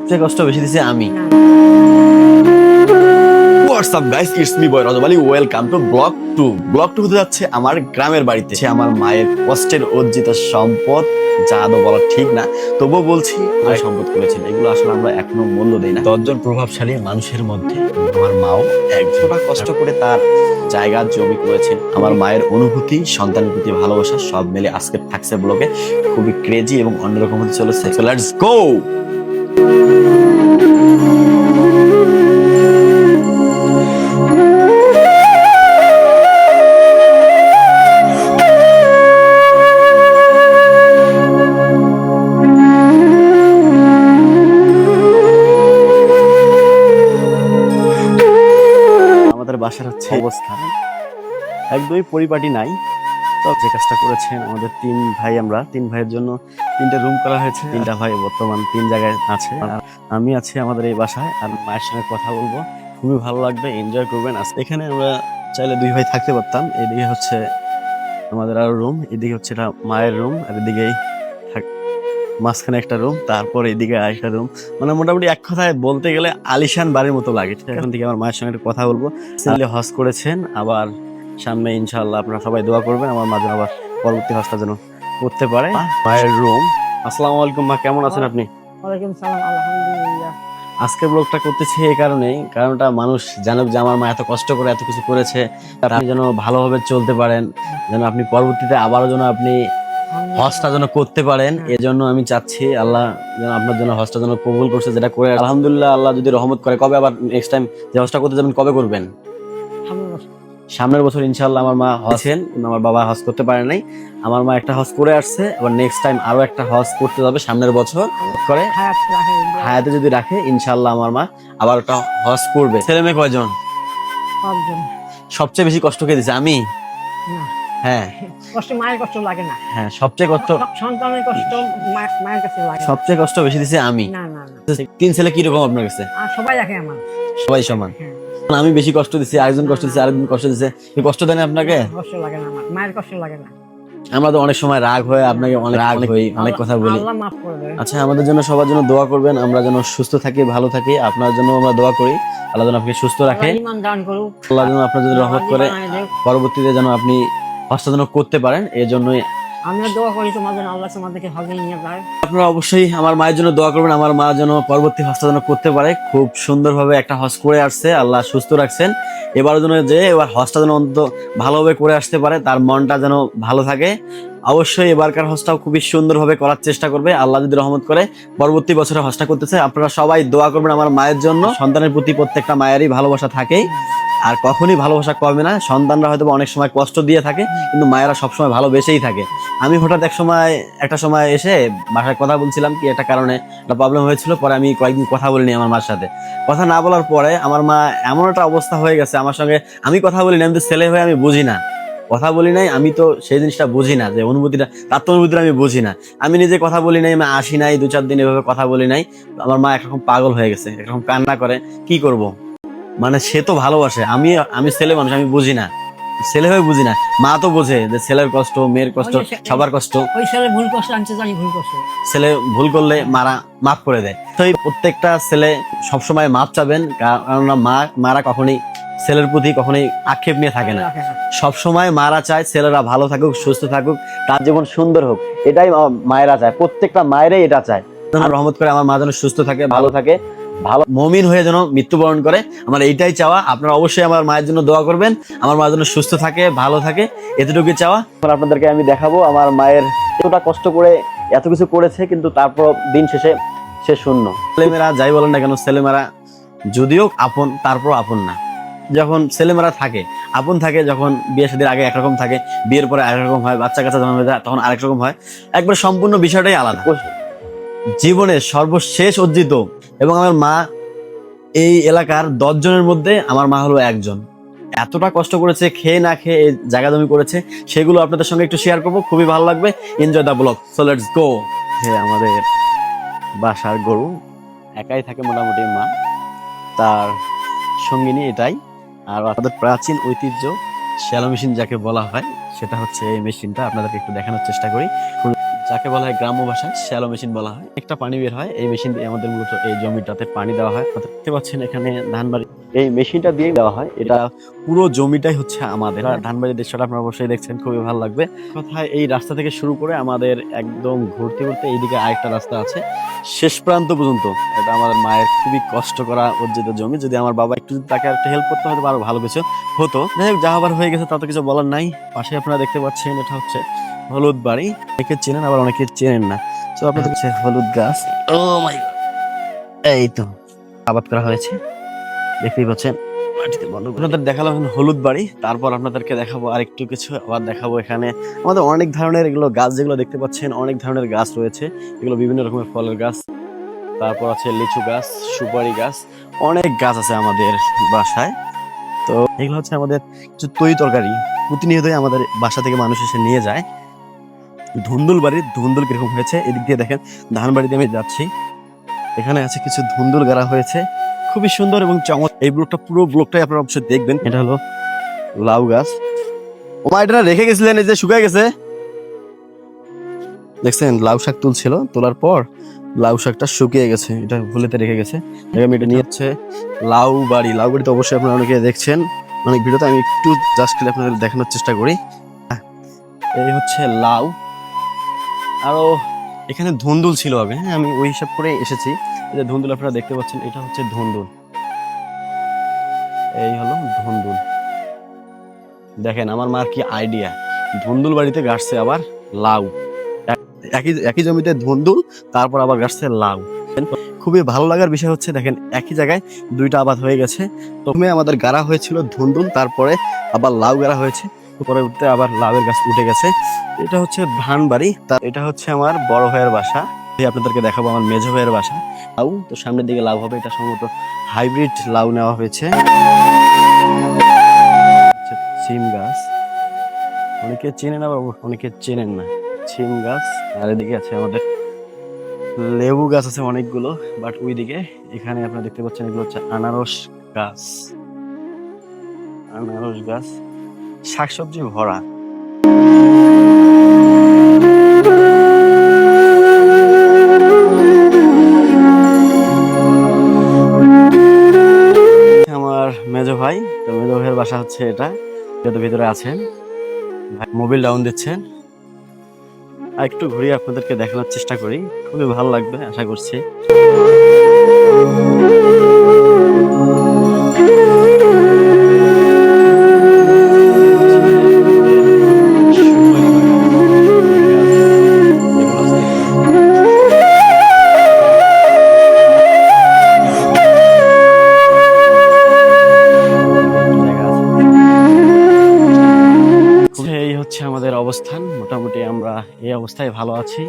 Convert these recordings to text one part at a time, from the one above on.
সবচেয়ে কষ্ট বেশি দিছি আমি। WhatsApp guys it's me boy Rajab Ali welcome to blog to blog to হতে যাচ্ছে আমার গ্রামের বাড়িতে। সে আমার মায়ের কষ্টের অর্জিত সম্পদ যা আদৌ বলা ঠিক না। তবুও বলছি মায়ের সম্পদ করেছেন। এগুলো আসলে আমরা এখনও মূল্য দিই না। দশজন প্রভাবশালী মানুষের মধ্যে আমার মাও একজোড়া কষ্ট করে তার জায়গা জমি করেছেন আমার মায়ের অনুভূতি সন্তানের প্রতি ভালোবাসা সব মিলে আজকে থাকছে ব্লগে। খুবই ক্রেজি এবং অন্যরকম হতে চলেছে। লেটস গো বাসার হচ্ছে অবস্থা। একদমই পরিপাটি নাই। তো যে কাজটা করেছেন আমাদের তিন ভাই আমরা। তিন ভাইয়ের জন্য তিনটা রুম করা হয়েছে। তিনটা ভাই বর্তমান তিন জায়গায় আছে। আর আমি আছি আমাদের এই বাসায় আর মায়ের সঙ্গে কথা বলব। খুবই ভালো লাগবে এনজয় করবেন। আজ এখানে আমরা চাইলে দুই ভাই থাকতে পারতাম। এদিকে হচ্ছে আমাদের আরও রুম এদিকে হচ্ছে এটা মায়ের রুম আর এদিকেই মাঝখানে একটা রুম তারপর এদিকে আরেকটা রুম মানে মোটামুটি এক কথায় বলতে গেলে আলিশান বাড়ির মতো লাগে। এখন থেকে আমার মায়ের সঙ্গে একটু কথা বলব। ছেলে হজ করেছেন, আবার সামনে ইনশাল্লাহ আপনারা সবাই দোয়া করবেন। আমার মা যেন আবার পরবর্তী হজটা যেন করতে পারে। মায়ের রুম আসসালামু আলাইকুম মা কেমন আছেন আপনি? ওয়ালাইকুম সালাম আলহামদুলিল্লাহ। আজকের ব্লগটা করতেছি এই কারণেই কারণটা মানুষ জানুক যে আমার মা এত কষ্ট করে এত কিছু করেছে তার আপনি যেন ভালোভাবে চলতে পারেন যেন আপনি পরবর্তীতে আবারও যেন আপনি হজটা যেন করতে পারেন এজন্য আমি চাচ্ছি আল্লাহ যেন আপনার জন্য হজটা যেন কবুল করছে যেটা করে আলহামদুলিল্লাহ আল্লাহ যদি রহমত করে কবে আবার নেক্সট টাইম যে হজটা করতে যাবেন কবে করবেন? সামনের বছর ইনশাল্লাহ আমার মা হজেন কিন্তু আমার বাবা হজ করতে পারে নাই। আমার মা একটা হজ করে আসছে এবার নেক্সট টাইম আরও একটা হজ করতে যাবে সামনের বছর করে। হায়াতে যদি রাখে ইনশাল্লাহ আমার মা আবার একটা হজ করবে। ছেলে মেয়ে কয়জন? সবচেয়ে বেশি কষ্ট কে দিছে? আমি? হ্যাঁ। কষ্ট মায়ের কষ্ট লাগে না। হ্যাঁ সবচেয়ে কষ্ট সন্তানের কষ্ট মায়ের কাছে লাগে। সবচেয়ে কষ্ট বেশি দিছে আমি। না না তিন ছেলে কি রকম আপনার কাছে? সবাই রাখে আমার। সবাই সমান। হ্যাঁ। আমি বেশি কষ্ট দিছি আরেকজন কষ্ট দিচ্ছে আরেকজন কষ্ট দিচ্ছে কি কষ্ট দেন আপনাকে? কষ্ট লাগে না আমার মায়ের কষ্ট লাগে না। আমরা তো অনেক সময় রাগ হয়ে আপনাকে অনেক রাগ হই অনেক কথা বলি। আল্লাহ মাফ করে আচ্ছা আমাদের জন্য সবার জন্য দোয়া করবেন আমরা যেন সুস্থ থাকি ভালো থাকি আপনার জন্য আমরা দোয়া করি। আল্লাহ যেন আপনাকে সুস্থ রাখে। আল্লাহ যেন আপনার জন্য রহমত করে। পরবর্তীতে যেন আপনি হস্তা যেন করতে পারেন এই জন্যই আমিও দোয়া করি তোমার জন্য আল্লাহ তোমাদেরকে হজে নিয়ে যায়। আপনারা অবশ্যই আমার মায়ের জন্য দোয়া করবেন, আমার মা যেন পরবর্তী হজটা যেন করতে পারে। খুব সুন্দরভাবে একটা হজ করে আসছে, আল্লাহ সুস্থ রাখছেন। এবার যেন যে এবার হজটা যেন অন্তত ভালোভাবে করে আসতে পারে, তার মনটা যেন ভালো থাকে। অবশ্যই এবারকার হজটাও খুবই সুন্দরভাবে করার চেষ্টা করবে, আল্লাহ যদি রহমত করে পরবর্তী বছরে হজটা করতেছে, আপনারা সবাই দোয়া করবেন আমার মায়ের জন্য। সন্তানের প্রতি প্রত্যেকটা মায়েরই ভালোবাসা থাকেই। আর কখনই ভালোবাসা কমে না। সন্তানরা হয়তো অনেক সময় কষ্ট দিয়ে থাকে, কিন্তু মায়েরা সবসময় ভালোবেসেই থাকে। আমি হঠাৎ এক সময়, একটা সময় এসে বাসায় কথা বলছিলাম কি একটা কারণে একটা প্রবলেম হয়েছিল, পরে আমি কয়েকদিন কথা বলিনি আমার মার সাথে। কথা না বলার পরে আমার মা এমন একটা অবস্থা হয়ে গেছে আমার সঙ্গে, আমি কথা বলি না আমি তো ছেলে হয়ে আমি বুঝি না। কথা বলি নাই, আমি তো সেই জিনিসটা বুঝি না, যে অনুভূতিটা, তার তো অনুভূতিটা আমি বুঝি না। আমি নিজে কথা বলি নাই আমি আসি নাই দু চার দিন এভাবে কথা বলি নাই। আমার মা একরকম পাগল হয়ে গেছে, একরকম কান্না করে, কি করব? মানে সে তো ভালোবাসে। আমি আমি ছেলে মানুষ আমি বুঝি না। ছেলে হয়ে বুঝি না। মা তো বোঝে যে ছেলের কষ্ট মেয়ের কষ্ট সবার কষ্ট। ওই ছেলে ভুল করছে আমি জানি ভুল করছে। ছেলে ভুল করলে মারা মাফ করে দেয়। তো এই প্রত্যেকটা ছেলে সবসময় মাপ চাবেন কারণ মা মারা কখনোই ছেলের প্রতি কখনোই আক্ষেপ নিয়ে থাকে না। রাখে না। সবসময় মারা চায় ছেলেরা ভালো থাকুক সুস্থ থাকুক তার জীবন সুন্দর হোক। এটাই মায়েরা চায়। প্রত্যেকটা মায়েরাই এটা চায়। রহমত করে আমার মা যেন সুস্থ থাকে ভালো থাকে। ভালো মমিন হয়ে যেন মৃত্যুবরণ করে। আমার এইটাই চাওয়া। আপনারা অবশ্যই আমার মায়ের জন্য দোয়া করবেন। আমার মা যেন সুস্থ থাকে, ভালো থাকে, এতটুকুই চাওয়া। আপনাদেরকে আমি দেখাবো আমার মায়ের এতটা কষ্ট করে এত কিছু করেছে, কিন্তু তারপর দিন শেষে সে শূন্য। ছেলেমেয়েরা, যাই বলেন না কেন, ছেলেমেয়েরা যদিও আপন তারপর আপন না। যখন ছেলেমেয়েরা থাকে, আপন থাকে, যখন বিয়ে শাদীর আগে একরকম থাকে, বিয়ের পরে আরেক রকম হয়, বাচ্চা কাচ্চা জন্ম তখন আরেক রকম হয়। একবার সম্পূর্ণ বিষয়টাই আলাদা। জীবনের সর্বশেষ অর্জিত এবং আমার মা এই এলাকার দশ জনের মধ্যে আমার মা হলো একজন। এতটা কষ্ট করেছে, খেয়ে না খেয়ে এই জায়গা জমি করেছে, সেগুলো আপনাদের সঙ্গে একটু শেয়ার করব। খুবই ভালো লাগবে। Enjoy the blog so let's go hey, আমাদের বাসার গরু একাই থাকে মোটামুটি মা। তার সঙ্গিনী এটাই। আর আমাদের প্রাচীন ঐতিহ্য শ্যালো মেশিন যাকে বলা হয়, সেটা হচ্ছে এই মেশিনটা। আপনাদেরকে একটু দেখানোর চেষ্টা করি। যাকে বলা হয় গ্রাম্য ভাষায় শ্যালো মেশিন বলা হয়। একটা পানি বের হয়, এই মেশিন দিয়ে আমাদের মূলত এই জমিটাতে পানি দেওয়া হয়। দেখতে পাচ্ছেন এখানে ধান বাড়ি এই মেশিনটা দিয়ে দেওয়া হয়। এটা পুরো জমিটাই হচ্ছে আমাদের। ধানবাড়ির দৃশ্যটা আপনারা অবশ্যই দেখছেন, খুবই ভালো লাগবে। কথায় এই রাস্তা থেকে শুরু করে আমাদের একদম ঘুরতে ঘুরতে এইদিকে আরেকটা রাস্তা আছে। শেষ প্রান্ত পর্যন্ত। এটা আমাদের মায়ের খুবই কষ্ট করা অর্জিত জমি। যদি আমার বাবা একটু তাকে একটা হেল্প করতে, হয়তো আরও ভালো কিছু হতো। যাই হোক, যা আবার হয়ে গেছে, তা তো কিছু বলার নাই। পাশে আপনারা দেখতে পাচ্ছেন, এটা হচ্ছে হলুদ বাড়ি। অনেকে চেনেন আবার অনেকে চেনেন না। তো আপনাদের হচ্ছে হলুদ গাছ। ও মাই এই তো আবাদ করা হয়েছে। দেখতেই পাচ্ছেন মাটিতে বন্ধ আপনাদের দেখালাম এখন হলুদ বাড়ি। তারপর আপনাদেরকে দেখাবো আরেকটু কিছু। আবার দেখাবো এখানে। আমাদের অনেক ধরনের এগুলো গাছ যেগুলো দেখতে পাচ্ছেন অনেক ধরনের গাছ রয়েছে। এগুলো বিভিন্ন রকমের ফলের গাছ। তারপর আছে লিচু গাছ সুপারি গাছ। অনেক গাছ আছে আমাদের বাসায়। তো এগুলো হচ্ছে আমাদের কিছু তৈ তরকারি। প্রতিনিয়তই আমাদের বাসা থেকে মানুষ এসে নিয়ে যায়। ধুন্দুল বাড়ির ধুন্দুল কীরকম হয়েছে? এদিক দিয়ে দেখেন ধান বাড়িতে আমি যাচ্ছি। এখানে আছে কিছু ধুন্দুল গাড়া হয়েছে। খুবই সুন্দর এবং চমৎকার এই ব্লকটা, পুরো ব্লকটাই আপনারা অবশ্যই দেখবেন। এটা হলো লাউ গাছ। ও মা, এটা রেখে গেছিলেন, এই যে শুকায় গেছে। দেখছেন, লাউ শাক তুলছিল, তোলার পর লাউ শাকটা শুকিয়ে গেছে। এটা ভুলেতে রেখে গেছে। আমি এটা নিয়ে হচ্ছে লাউ বাড়ি। লাউ বাড়ি তো অবশ্যই আপনারা অনেকে দেখছেন। অনেক ভিডিওতে আমি একটু জাস্ট খালি আপনাদের দেখানোর চেষ্টা করি। এই হচ্ছে লাউ। আরও এখানে ধুন্দুল ছিল আগে হ্যাঁ আমি ওই হিসাব করে এসেছি। যে ধুন্দুল আপনারা দেখতে পাচ্ছেন, এটা হচ্ছে ধুন্দুল। এই হলো ধুন্দুল। দেখেন, আমার মার কি আইডিয়া ধুন্দুল বাড়িতে গাছছে আবার লাউ। এক- একই একই জমিতে ধুন্দুল, তারপর আবার গাছছে লাউ। খুবই ভালো লাগার বিষয় হচ্ছে, দেখেন, একই জায়গায় দুইটা আবাদ হয়ে গেছে। প্রথমে আমাদের গাড়া হয়েছিল ধুন্দুল, তারপরে আবার লাউ গাড়া হয়েছে। পরে উঠতে আবার লাউয়ের গাছ উঠে গেছে। এটা হচ্ছে ধান বাড়ি তা এটা হচ্ছে আমার বড় ভাইয়ের বাসা। আপনাদেরকে দেখাবো আমার মেজো ভাইয়ের বাসা। লাউ তো সামনের দিকে লাউ হবে এটা সম্ভবত হাইব্রিড লাউ নেওয়া হয়েছে। আচ্ছা, সিম গাছ। অনেকে চেনেন আবার অনেকে চেনেন না। সিম গাছ আর এদিকে আছে আমাদের লেবু গাছ আছে অনেকগুলো বাট ওইদিকে এখানে আপনারা দেখতে পাচ্ছেন এগুলো হচ্ছে আনারস গাছ। আনারস গাছ। শাকসবজি ভরা। আমার মেজো ভাই, তো মেজো ভাইয়ের বাসা হচ্ছে এটা যেহেতু ভিতরে আছেন। ভাই মোবাইল ডাউন দিচ্ছেন। আর একটু ঘুরিয়ে আপনাদেরকে দেখানোর চেষ্টা করি। খুবই ভালো লাগবে, আশা করছি। এই অবস্থায় ভালো আছি।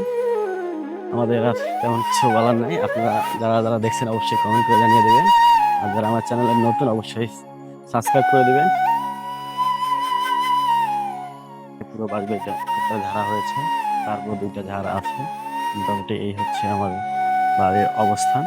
আমাদের আর তেমন কিছু বলার নাই। আপনারা যারা যারা দেখছেন অবশ্যই কমেন্ট করে জানিয়ে দেবেন। আর যারা আমার চ্যানেলের নতুন অবশ্যই সাবস্ক্রাইব করে দেবেন। পুরো বাজবেটা একটা ঝাড়া হয়েছে। তারপর দুইটা ঝাড়া আছে। মোটামুটি এই হচ্ছে আমার বাড়ির অবস্থান।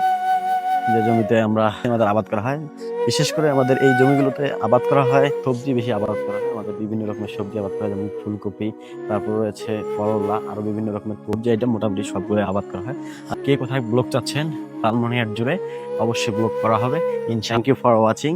যে জমিতে আমরা আমাদের আবাদ করা হয় বিশেষ করে আমাদের এই জমিগুলোতে আবাদ করা হয়, সবজি বেশি আবাদ করা হয়। আমাদের বিভিন্ন রকমের সবজি আবাদ করা হয়, যেমন ফুলকপি, তারপর রয়েছে করলা, আরও বিভিন্ন রকমের সবজি আইটেম মোটামুটি সবগুলো আবাদ করা হয়। আর কে কোথায় ব্লগ চাচ্ছেন তালমনিয়ার জুড়ে অবশ্যই ব্লক করা হবে। In thank you for watching